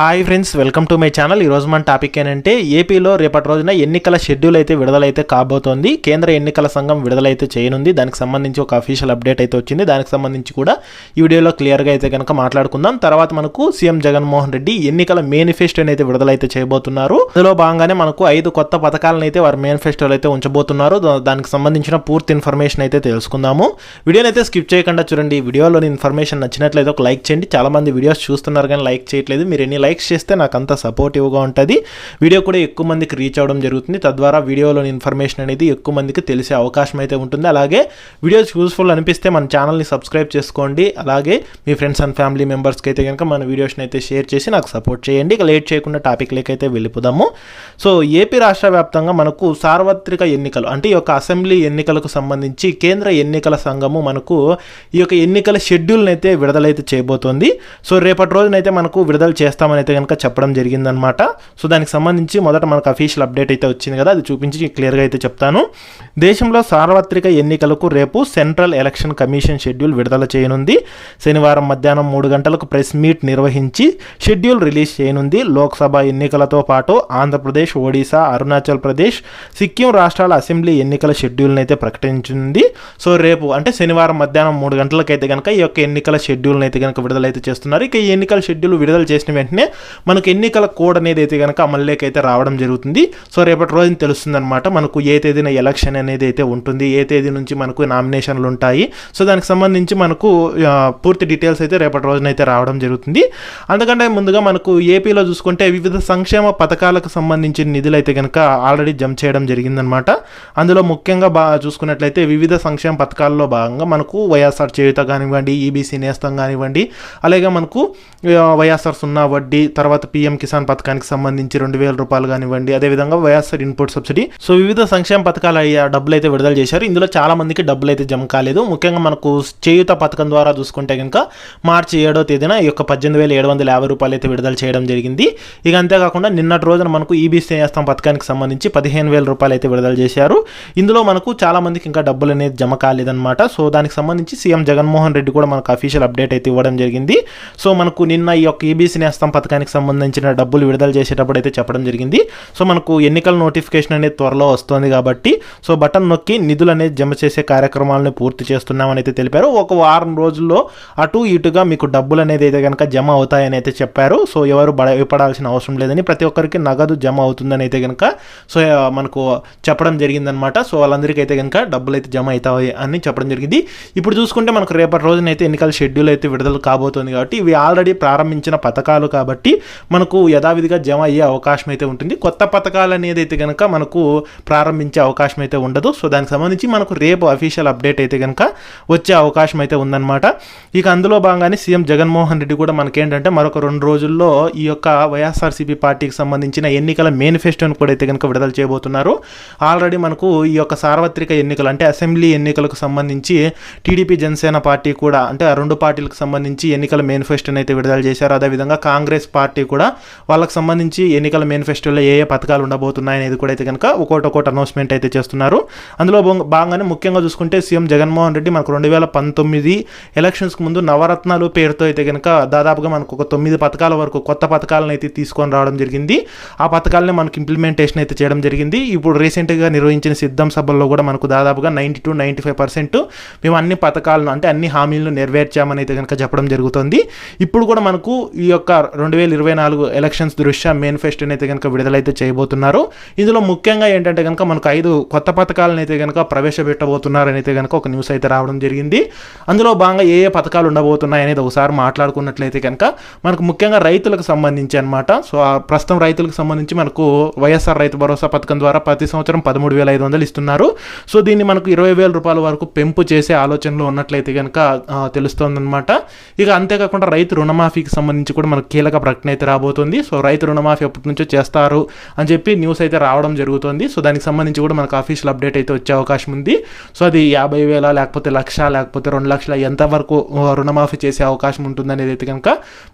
Hi friends welcome to my channel. ఈరోజు మన topic ఏంటంటే ఏపీలో రేపటి రోజున ఎన్నికల షెడ్యూల్ అయితే విడుదలైతే కాబోతోంది. కేంద్ర ఎన్నికల సంఘం విడుదలైతే చేయనుంది. దానికి సంబంధించి ఒక అఫీషియల్ అప్డేట్ అయితే వచ్చింది. దానికి సంబంధించి కూడా ఈ వీడియోలో క్లియర్గా అయితే కనుక మాట్లాడుకుందాం. తర్వాత మనకు సీఎం జగన్మోహన్ రెడ్డి ఎన్నికల మేనిఫెస్టోని అయితే విడుదలైతే చేయబోతున్నారు. అందులో భాగంగానే మనకు ఐదు కొత్త పథకాలను అయితే వారి మేనిఫెస్టోలు అయితే ఉంచబోతున్నారు. దానికి సంబంధించిన పూర్తి ఇన్ఫర్మేషన్ అయితే తెలుసుకుందాము. వీడియోని అయితే స్కిప్ చేయకుండా చూడండి. వీడియోలోని ఇన్ఫర్మేషన్ నచ్చినట్లయితే ఒక లైక్ చేయండి. చాలా మంది వీడియోస్ చూస్తున్నారు కానీ లైక్ చేయట్లేదు. మీరు ఎన్ని లైక్ లైక్స్ చేస్తే నాకు అంత సపోర్టివ్గా ఉంటుంది. వీడియో కూడా ఎక్కువ మందికి రీచ్ అవ్వడం జరుగుతుంది. తద్వారా వీడియోలోని ఇన్ఫర్మేషన్ అనేది ఎక్కువ మందికి తెలిసే అవకాశం అయితే ఉంటుంది. అలాగే వీడియోస్ యూస్ఫుల్ అనిపిస్తే మన ఛానల్ని సబ్స్క్రైబ్ చేసుకోండి. అలాగే మీ ఫ్రెండ్స్ అండ్ ఫ్యామిలీ మెంబర్స్కి అయితే కనుక మన వీడియోస్ని అయితే షేర్ చేసి నాకు సపోర్ట్ చేయండి. ఇక లేట్ చేయకుండా టాపిక్ అయితే వెళ్ళిపోదాము. సో ఏపీ రాష్ట్ర వ్యాప్తంగా మనకు సార్వత్రిక ఎన్నికలు అంటే ఈ యొక్క అసెంబ్లీ ఎన్నికలకు సంబంధించి కేంద్ర ఎన్నికల సంఘము మనకు ఈ యొక్క ఎన్నికల షెడ్యూల్ని అయితే విడుదలైతే చేయబోతోంది. సో రేపటి రోజునైతే మనకు విడుదల చేస్తామని అయితే కనుక చెప్పడం జరిగిందనమాట సో దానికి సంబంధించి మొదట మనకు అఫీషియల్ అప్డేట్ అయితే వచ్చింది కదా అది చూపించి క్లియర్గా అయితే చెప్తాను. దేశంలో సార్వత్రిక ఎన్నికలకు రేపు సెంట్రల్ ఎలక్షన్ కమిషన్ షెడ్యూల్ విడుదల చేయనుంది. శనివారం మధ్యాహ్నం మూడు గంటలకు ప్రెస్ మీట్ నిర్వహించి షెడ్యూల్ రిలీజ్ చేయనుంది. లోక్సభ ఎన్నికలతో పాటు ఆంధ్రప్రదేశ్ ఒడిశా అరుణాచల్ ప్రదేశ్ సిక్కిం రాష్ట్రాల అసెంబ్లీ ఎన్నికల షెడ్యూల్ని అయితే ప్రకటించింది సో రేపు అంటే శనివారం మధ్యాహ్నం మూడు గంటలకైతే కనుక ఈ యొక్క ఎన్నికల షెడ్యూల్ని అయితే కనుక విడుదలైతే చేస్తున్నారు. ఇక ఈ ఎన్నికల షెడ్యూల్ విడుదల చేసిన వెంటనే మనకు ఎన్నికల కోడ్ అనేది అయితే కనుక అమల్లోకి అయితే రావడం జరుగుతుంది. సో రేపటి రోజున తెలుస్తుంది అనమాట మనకు ఏ తేదీన ఎలక్షన్ అనేది అయితే ఉంటుంది ఏ తేదీ నుంచి మనకు నామినేషన్లు ఉంటాయి. సో దానికి సంబంధించి మనకు పూర్తి డీటెయిల్స్ అయితే రేపటి రోజున అయితే రావడం జరుగుతుంది. అందుకంటే ముందుగా మనకు ఏపీలో చూసుకుంటే వివిధ సంక్షేమ పథకాలకు సంబంధించిన నిధులు అయితే కనుక ఆల్రెడీ జంప్ చేయడం జరిగిందనమాట అందులో ముఖ్యంగా బాగా చూసుకున్నట్లయితే వివిధ సంక్షేమ పథకాల్లో భాగంగా మనకు వైఎస్ఆర్ చేయుత కానివ్వండి ఈబీసీ నేస్తం కానివ్వండి అలాగే మనకు వైఎస్ఆర్ సున్నా వడ్డీ తర్వాత పీఎం కిసాన్ పథకానికి సంబంధించి రెండు వేల రూపాయలు కానివ్వండి అదేవిధంగా వైఎస్ఆర్ ఇన్పుట్ సబ్సిడీ. సో వివిధ సంక్షేమ పథకాలు అయ్యా డబ్బులు అయితే విడుదల చేశారు. ఇందులో చాలా మందికి డబ్బులు అయితే జమ కాలేదు. ముఖ్యంగా మనకు చేయుత పథకం ద్వారా చూసుకుంటే కనుక మార్చి ఏడో తేదీన ఈ యొక్క పద్దెనిమిది వేల ఏడు వందల యాభై రూపాయలు అయితే విడుదల చేయడం జరిగింది. ఇక అంతేకాకుండా నిన్నటి రోజున మనకు ఈబీసీ నేస్తం పథకానికి సంబంధించి పదిహేను వేల రూపాయలు అయితే విడుదల చేశారు. ఇందులో మనకు చాలా మందికి ఇంకా డబ్బులు అనేది జమ కాలేదన్నమాట. సో దానికి సంబంధించి సీఎం జగన్మోహన్ రెడ్డి కూడా మనకు అఫీషియల్ అప్డేట్ అయితే ఇవ్వడం జరిగింది. సో మనకు నిన్న ఈ యొక్క ఈబీసీ నేస్తాం పథకానికి సంబంధించిన డబ్బులు విడుదల చేసేటప్పుడు అయితే చెప్పడం జరిగింది. సో మనకు ఎన్నికల నోటిఫికేషన్ అనేది త్వరలో వస్తుంది కాబట్టి సో బటన్ నొక్కి నిధులు అనేది జమ చేసే కార్యక్రమాలను పూర్తి చేస్తున్నామని అయితే తెలిపారు. ఒక వారం రోజుల్లో అటు ఇటుగా మీకు డబ్బులు అనేది అయితే కనుక జమ అవుతాయని అయితే చెప్పారు. సో ఎవరు బడ భయపడాల్సిన అవసరం లేదని ప్రతి ఒక్కరికి నగదు జమ అవుతుందని అయితే కనుక సో మనకు చెప్పడం జరిగిందనమాట సో వాళ్ళందరికీ అయితే కనుక డబ్బులు అయితే జమ అవుతాయి అని చెప్పడం జరిగింది. ఇప్పుడు చూసుకుంటే మనకు రేపటి రోజున అయితే ఎన్నికల షెడ్యూల్ అయితే విడుదల కాబోతుంది కాబట్టి ఇవి ఆల్రెడీ ప్రారంభించిన పథకాలు కాబట్టి మనకు యథావిధిగా జమ అయ్యే అవకాశం అయితే ఉంటుంది. కొత్త పథకాలు అనేది అయితే కనుక మనకు ప్రారంభించే అవకాశం అయితే ఉండదు. సో దానికి సంబంధించి మనకు రేపు అఫీషియల్ అప్డేట్ అయితే కనుక వచ్చే అవకాశం అయితే ఉందన్నమాట. ఇక అందులో భాగంగానే సీఎం జగన్మోహన్ రెడ్డి కూడా మనకేంటంటే మరొక రెండు రోజుల్లో ఈ యొక్క వైఎస్ఆర్సీపీ పార్టీకి సంబంధించిన ఎన్నికల మేనిఫెస్టోని కూడా అయితే కనుక విడుదల చేయబోతున్నారు. ఆల్రెడీ మనకు ఈ యొక్క సార్వత్రిక ఎన్నికలు అంటే అసెంబ్లీ ఎన్నికలకు సంబంధించి టీడీపీ జనసేన పార్టీ కూడా అంటే ఆ రెండు పార్టీలకు సంబంధించి ఎన్నికల మేనిఫెస్టోని అయితే విడుదల చేశారు. అదేవిధంగా కాంగ్రెస్ పార్టీ కూడా వాళ్ళకి సంబంధించి ఎన్నికల మేనిఫెస్టోలో ఏ ఏ పథకాలు ఉండబోతున్నాయి అనేది కూడా అయితే కనుక ఒకటి ఒకటి అనౌన్స్మెంట్ అయితే చేస్తున్నారు. అందులో భాగంగానే ముఖ్యంగా చూసుకుంటే సీఎం జగన్మోహన్ రెడ్డి మనకు రెండు వేల పంతొమ్మిది ఎలక్షన్స్కి ముందు నవరత్నాలు పేరుతో అయితే కనుక దాదాపుగా మనకు ఒక తొమ్మిది పథకాల వరకు కొత్త పథకాలను అయితే తీసుకొని రావడం జరిగింది. ఆ పథకాలని మనకు ఇంప్లిమెంటేషన్ అయితే చేయడం జరిగింది. ఇప్పుడు రీసెంట్గా నిర్వహించిన సిద్ధం సభల్లో కూడా మనకు దాదాపుగా ninety two ninety five percent మేము అన్ని పథకాలను అంటే అన్ని హామీలను నెరవేర్చామని అయితే కనుక చెప్పడం జరుగుతుంది. ఇప్పుడు కూడా మనకు ఈ యొక్క రెండు వేల ఇరవై నాలుగు ఎలక్షన్స్ దృష్ట్యా మేనిఫెస్టోని అయితే కనుక విడుదలైతే చేయబోతున్నారు. ఇందులో ముఖ్యంగా ఏంటంటే కనుక మనకు ఐదు కొత్త పథకాలను అయితే కనుక ప్రవేశపెట్టబోతున్నారని అయితే కనుక ఒక న్యూస్ అయితే రావడం జరిగింది. అందులో భాగంగా ఏ ఏ పథకాలు ఉండబోతున్నాయి అనేది ఒకసారి మాట్లాడుకున్నట్లయితే కనుక మనకు ముఖ్యంగా రైతులకు సంబంధించి అనమాట సో ఆ ప్రస్తుతం రైతులకు సంబంధించి మనకు వైఎస్ఆర్ రైతు భరోసా పథకం ద్వారా ప్రతి సంవత్సరం పదమూడు వేల ఐదు వందలు ఇస్తున్నారు. సో దీన్ని మనకు ఇరవై వేల రూపాయల వరకు పెంపు చేసే ఆలోచనలో ఉన్నట్లయితే కనుక తెలుస్తోందనమాట ఇక అంతేకాకుండా రైతు రుణమాఫీకి సంబంధించి కూడా మనకు కీలక ప్రకటన అయితే రాబోతుంది. సో రైతు రుణమాఫీ ఎప్పటి నుంచో చేస్తారు అని చెప్పి న్యూస్ అయితే రావడం జరుగుతుంది. సో దానికి సంబంధించి కూడా మనకు అఫీషియల్ అప్డేట్ అయితే వచ్చే అవకాశం ఉంది. సో అది యాభై వేల లేకపోతే లక్ష లేకపోతే రెండు లక్షల ఎంతవరకు రుణమాఫీ చేసే అవకాశం ఉంటుంది అనేది అయితే కనుక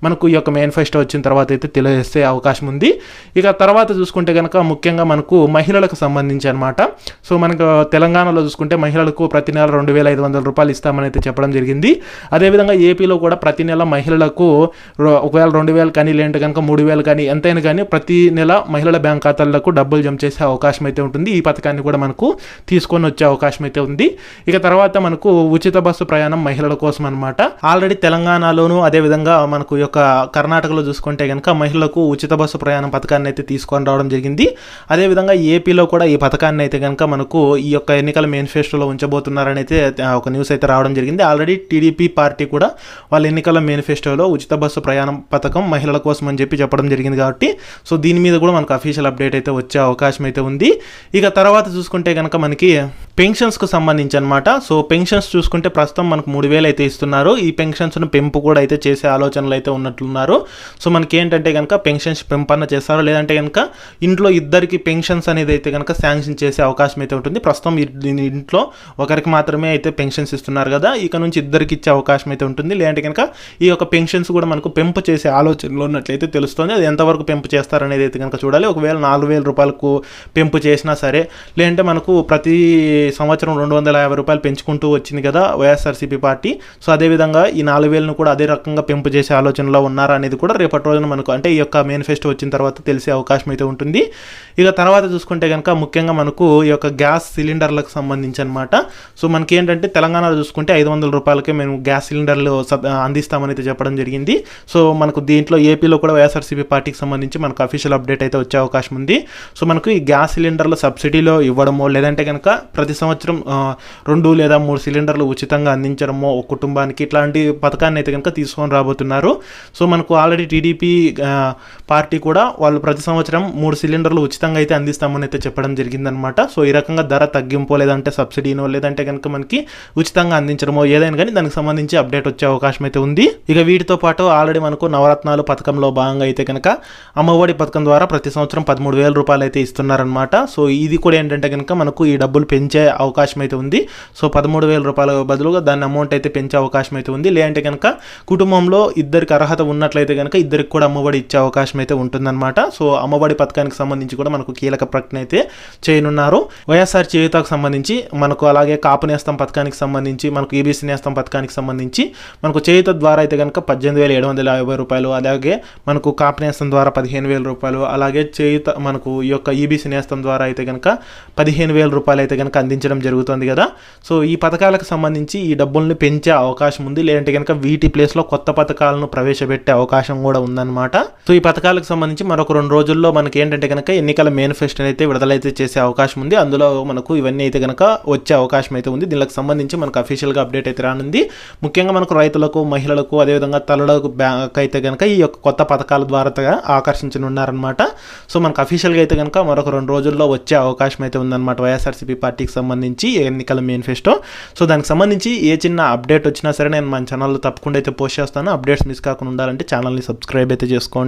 మనకు ఈ యొక్క మేనిఫెస్టో వచ్చిన తర్వాత అయితే తెలియజేసే అవకాశం ఉంది. ఇక తర్వాత చూసుకుంటే కనుక ముఖ్యంగా మనకు మహిళలకు సంబంధించి అనమాట సో మనకు తెలంగాణలో చూసుకుంటే మహిళలకు ప్రతి నెల రెండు వేల ఐదు వందల రూపాయలు ఇస్తామని అయితే చెప్పడం జరిగింది. అదేవిధంగా ఏపీలో కూడా ప్రతి నెల మహిళలకు ఒకవేళ రెండు వేల కానీ లేదంటే కనుక మూడు వేలు కానీ ఎంతైనా కానీ ప్రతి నెల మహిళల బ్యాంక్ ఖాతాలకు డబ్బులు జమ చేసే అవకాశం అయితే ఉంటుంది. ఈ పథకాన్ని కూడా మనకు తీసుకొని వచ్చే అవకాశం అయితే ఉంది. ఇక తర్వాత మనకు ఉచిత బస్సు ప్రయాణం మహిళల కోసం అనమాట ఆల్రెడీ తెలంగాణలోను అదేవిధంగా మనకు యొక్క కర్ణాటకలో చూసుకుంటే కనుక మహిళలకు ఉచిత బస్సు ప్రయాణం పథకాన్ని అయితే తీసుకొని రావడం జరిగింది. అదేవిధంగా ఏపీలో కూడా ఈ పథకాన్ని అయితే కనుక మనకు ఈ యొక్క ఎన్నికల మేనిఫెస్టోలో ఉంచబోతున్నారని అయితే ఒక న్యూస్ అయితే రావడం జరిగింది. ఆల్రెడీ టీడీపీ పార్టీ కూడా వాళ్ళ ఎన్నికల మేనిఫెస్టోలో ఉచిత బస్సు ప్రయాణం పథకం మహిళల కోసం అని చెప్పి చెప్పడం జరిగింది కాబట్టి సో దీని మీద కూడా మనకు అఫీషియల్ అప్డేట్ అయితే వచ్చే అవకాశం అయితే ఉంది. ఇక తర్వాత చూసుకుంటే కనుక మనకి పెన్షన్స్కు సంబంధించి అనమాట సో పెన్షన్స్ చూసుకుంటే ప్రస్తుతం మనకు మూడు వేలు అయితే ఇస్తున్నారు. ఈ పెన్షన్స్ను పెంపు కూడా అయితే చేసే ఆలోచనలు అయితే ఉన్నట్లున్నారు. సో మనకి ఏంటంటే కనుక పెన్షన్స్ పెంపన్న చేస్తారు? లేదంటే కనుక ఇంట్లో ఇద్దరికి పెన్షన్స్ అనేది అయితే కనుక శాంక్షన్ చేసే అవకాశం అయితే ఉంటుంది. ప్రస్తుతం ఇంట్లో ఒకరికి మాత్రమే అయితే పెన్షన్స్ ఇస్తున్నారు కదా ఇక నుంచి ఇద్దరికి ఇచ్చే అవకాశం అయితే ఉంటుంది. లేదంటే కనుక ఈ యొక్క పెన్షన్స్ కూడా మనకు పెంపు చేసే ఆలోచన ఉన్నట్లయితే తెలుస్తుంది. అది ఎంతవరకు పెంపు చేస్తారనేది అయితే కనుక చూడాలి. ఒకవేళ నాలుగు వేల రూపాయలకు పెంపు చేసినా సరే లేదంటే మనకు ప్రతి సంవత్సరం రెండు వందల యాభై రూపాయలు పెంచుకుంటూ వచ్చింది కదా వైఎస్ఆర్సీపీ పార్టీ. సో అదేవిధంగా ఈ నాలుగు వేలను కూడా అదే రకంగా పెంపు చేసే ఆలోచనలో ఉన్నారా అనేది కూడా రేపటి రోజున మనకు అంటే ఈ యొక్క మేనిఫెస్టో వచ్చిన తర్వాత తెలిసే అవకాశం అయితే ఉంటుంది. ఇక తర్వాత చూసుకుంటే కనుక ముఖ్యంగా మనకు ఈ యొక్క గ్యాస్ సిలిండర్లకు సంబంధించి అనమాట సో మనకి ఏంటంటే తెలంగాణలో చూసుకుంటే ఐదు వందల రూపాయలకే మేము గ్యాస్ సిలిండర్లు అందిస్తామని అయితే చెప్పడం జరిగింది. సో మనకు దీంట్లో ఏపీలో కూడా వైఎస్ఆర్సీపీ పార్టీకి సంబంధించి మనకు అఫీషియల్ అప్డేట్ అయితే వచ్చే అవకాశం ఉంది. సో మనకు ఈ గ్యాస్ సిలిండర్లు సబ్సిడీలో ఇవ్వడమో లేదంటే కనుక ప్రతి సంవత్సరం రెండు లేదా మూడు సిలిండర్లు ఉచితంగా అందించడమో ఒక కుటుంబానికి ఇట్లాంటి పథకాన్ని అయితే కనుక తీసుకొని రాబోతున్నారు. సో మనకు ఆల్రెడీ టీడీపీ పార్టీ కూడా వాళ్ళు ప్రతి సంవత్సరం మూడు సిలిండర్లు ఉచితంగా అయితే అందిస్తామని అయితే చెప్పడం జరిగిందనమాట. సో ఈ రకంగా ధర తగ్గింపో లేదంటే సబ్సిడీనో లేదంటే కనుక మనకి ఉచితంగా అందించడమో ఏదైనా కానీ దానికి సంబంధించి అప్డేట్ వచ్చే అవకాశం అయితే ఉంది. ఇక వీటితో పాటు ఆల్రెడీ మనకు నవరత్నాలు పథకంలో భాగంగా అయితే కనుక అమ్మఒడి పథకం ద్వారా ప్రతి సంవత్సరం పదమూడు వేల రూపాయలు అయితే ఇస్తున్నారనమాట సో ఇది కూడా ఏంటంటే కనుక మనకు ఈ డబ్బులు పెంచే అవకాశం అయితే ఉంది. సో పదమూడు వేల రూపాయల బదులుగా దాని అమౌంట్ అయితే పెంచే అవకాశం అయితే ఉంది. లేదంటే కనుక కుటుంబంలో ఇద్దరికి అర్హత ఉన్నట్లయితే కనుక ఇద్దరికి కూడా అమ్మఒడి ఇచ్చే అవకాశం అయితే ఉంటుందన్నమాట. సో అమ్మఒడి పథకానికి సంబంధించి కూడా మనకు కీలక ప్రకటన అయితే చేయనున్నారు. వైఎస్ఆర్ చేయుతకు సంబంధించి మనకు అలాగే కాపు నేస్తం పథకానికి సంబంధించి మనకు ఈబీసీ నేస్తం పథకానికి సంబంధించి మనకు చేయుత ద్వారా అయితే కనుక పద్దెనిమిది వేల ఏడు వందల యాభై రూపాయలు అలాగే అలాగే మనకు కాపు నేస్తం ద్వారా పదిహేను వేల రూపాయలు అలాగే చేయుత మనకు ఈ యొక్క ఈబీసీ నేస్తం ద్వారా అయితే కనుక పదిహేను వేల రూపాయలు అయితే కనుక అందించడం జరుగుతుంది కదా. సో ఈ పథకాలకు సంబంధించి ఈ డబ్బుల్ని పెంచే అవకాశం ఉంది. లేదంటే కనుక వీటి ప్లేస్లో కొత్త పథకాలను ప్రవేశపెట్టే అవకాశం కూడా ఉందన్నమాట. సో ఈ పథకాలకు సంబంధించి మరొక రెండు రోజుల్లో మనకి ఏంటంటే కనుక ఎన్నికల మేనిఫెస్టో అయితే విడుదలైతే చేసే అవకాశం ఉంది. అందులో మనకు ఇవన్నీ అయితే కనుక వచ్చే అవకాశం అయితే ఉంది. దీనికి సంబంధించి మనకు అఫీషియల్గా అప్డేట్ అయితే రానుంది. ముఖ్యంగా మనకు రైతులకు మహిళలకు అదేవిధంగా తల్లులకు బ్యాంక్ అయితే కనుక ఈ యొక్క కొత్త పథకాల ద్వారా ఆకర్షించనున్నారనమాట సో మనకు అఫీషియల్గా అయితే కనుక మరొక రెండు రోజుల్లో వచ్చే అవకాశం అయితే ఉందన్నమాట వైఎస్ఆర్సీపీ పార్టీకి సంబంధించి ఎన్నికల మేనిఫెస్టో. సో దానికి సంబంధించి ఏ చిన్న అప్డేట్ వచ్చినా సరే నేను మన ఛానల్లో తప్పకుండా అయితే పోస్ట్ చేస్తాను. అప్డేట్స్ మిస్ కాకుండా ఉండాలంటే ఛానల్ని సబ్స్క్రైబ్ అయితే చేసుకోండి.